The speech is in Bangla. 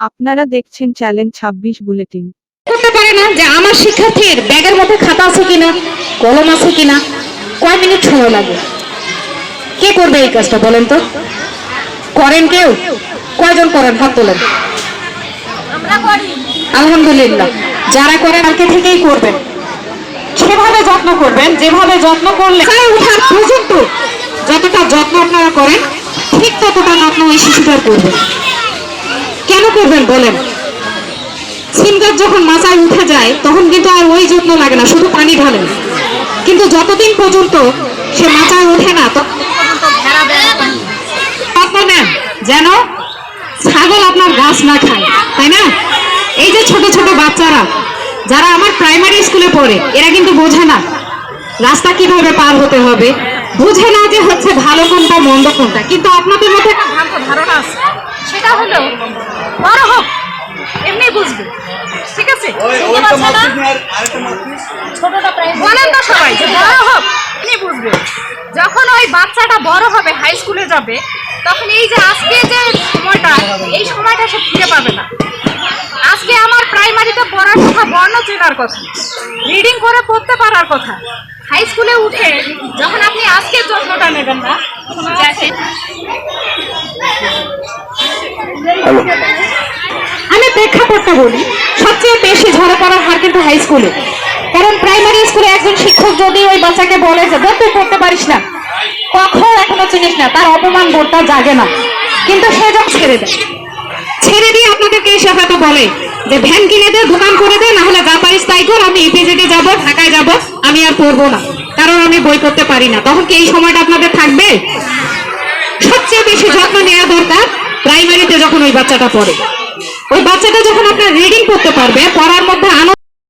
আপনারা দেখছেন চ্যালেঞ্জ ছাব্বিশ বুলেটিন। করতে পারে না যে আমার শিক্ষার্থীর ব্যাগের মধ্যে খাতা আছে কিনা কলম আছে কিনা কয় মিনিট সময় লাগে কে করবে এই কাজটা বলেন তো? করেন কেউ? কয়জন করেন? হাত তোলেন। আলহামদুলিল্লাহ। যারা করেন আজকে থেকেই করবেন। সেভাবে যত্ন করবেন যেভাবে যত্ন করলে ওঠার পর্যন্ত যতটা যত্ন আপনারা করেন ঠিক ততটা যত্ন ওই শিশুটার করবেন। কেন করবেন বলেন? সিম গাছ যখন মাচায় উঠে যায়, তখন কিন্তু আর ওই যত্ন লাগে না, শুধু পানি ঢালেন। কিন্তু যতদিন পর্যন্ত সে মাচায় ওঠে না নেন যেন ছাগল আপনার গাছ না খায়, তাই না? এই যে ছোট ছোট বাচ্চারা, যারা আমার প্রাইমারি স্কুলে পড়ে, এরা কিন্তু বোঝে না রাস্তা কীভাবে পার হতে হবে। বুঝে না যে হচ্ছে ভালো কোনটা, মন্দ কোনটা, কিন্তু আপনাদের মধ্যে একটা ধারণা আছে। সেটা হলো বড় হোক এমনি বুঝবে। ঠিক আছে? বলেন তো সবাই যে বড় হোক। এমনি বুঝবে। যখন ওই বাচ্চাটা বড় হবে হাই স্কুলে যাবে তখন এই যে আজকে যে সময়টা এই সময়টা সে ফিরে পাবে না। আজকে আমার প্রাইমারিতে পড়ার কথা বর্ণ চেনার কথা রিডিং করে পড়তে পারার কথা। হাই স্কুলে উঠে যখন আপনি আজকে যত্নটা নেবেন না দেখেন আমি প্রেক্ষাপটটা বলি, সবচেয়ে বেশি ঝরে পড়ার হার কিন্তু হাই স্কুলে কারণ প্রাইমারি স্কুলে একজন শিক্ষক যদি ওই বাচ্চাকে বলে যে, দেখ, তুই পড়তে পারিস না। কখন এখনও চিনিস না, তার অপমান বোধটা জাগে না। কিন্তু সে যখন ছেড়ে দেয়, ছেড়ে দিয়ে আপনাদেরকে এসে হয়তো বলে যে, ভ্যান কিনে দে, দোকান করে দে, না হলে যা পারিস তাই কর, আমি ইপিজেডে যাব, ঢাকায় যাব, আমি আর পড়ব না। কারণ আমি বই পড়তে পারি না। তখন কি এই সময়টা আপনাদের থাকবে সবচেয়ে বেশি যত্ন নেওয়া দরকার যখন ওই বাচ্চাটা পড়ে ওই বাচ্চাটা যখন আপনার রিডিং করতে পারবে পড়ার মধ্যে আনন্দ